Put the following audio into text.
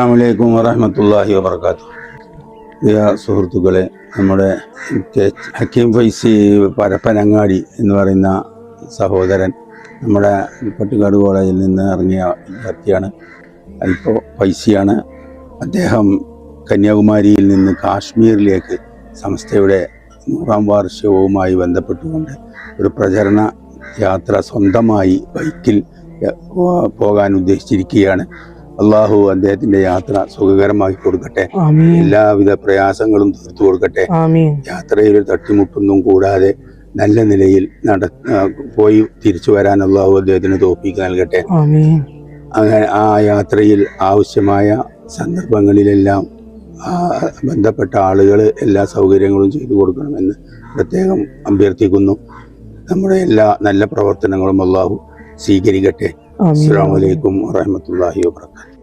അസ്സാമലൈക്കും വറഹമത്തല്ലാഹി വാബർക്കാത്തു പ്രിയ സുഹൃത്തുക്കളെ നമ്മുടെ ഹക്കീം ഫൈസി പരപ്പനങ്ങാടി എന്ന് പറയുന്ന സഹോദരൻ നമ്മുടെ പട്ടിക്കാട് കോളേജിൽ നിന്ന് ഇറങ്ങിയ വിദ്യാർത്ഥിയാണ്. അല്പോ ഫൈസിയാണ്. അദ്ദേഹം കന്യാകുമാരിയിൽ നിന്ന് കാശ്മീരിലേക്ക് സംസ്ഥയുടെ നൂറാം വാർഷികവുമായി ബന്ധപ്പെട്ടുകൊണ്ട് ഒരു പ്രചരണ യാത്ര സ്വന്തമായി ബൈക്കിൽ പോകാൻ ഉദ്ദേശിച്ചിരിക്കുകയാണ്. അള്ളാഹു അദ്ദേഹത്തിന്റെ യാത്ര സുഖകരമാക്കി കൊടുക്കട്ടെ. എല്ലാവിധ പ്രയാസങ്ങളും തീർത്തു കൊടുക്കട്ടെ. യാത്രയിൽ തട്ടിമുട്ടൊന്നും കൂടാതെ നല്ല നിലയിൽ നട പോയി തിരിച്ചു വരാൻ അള്ളാഹു അദ്ദേഹത്തിന് തോപ്പിക്ക് നൽകട്ടെ. അങ്ങനെ ആ യാത്രയിൽ ആവശ്യമായ സന്ദർഭങ്ങളിലെല്ലാം ബന്ധപ്പെട്ട ആളുകൾ എല്ലാ സൗകര്യങ്ങളും ചെയ്തു കൊടുക്കണമെന്ന് പ്രത്യേകം അഭ്യർത്ഥിക്കുന്നു. നമ്മുടെ എല്ലാ നല്ല പ്രവർത്തനങ്ങളും അള്ളാഹു സ്വീകരിക്കട്ടെ. അസ്സാം വലൈക്കും വാഹമത്തല്ലാഹി വാബർക്കാത്തു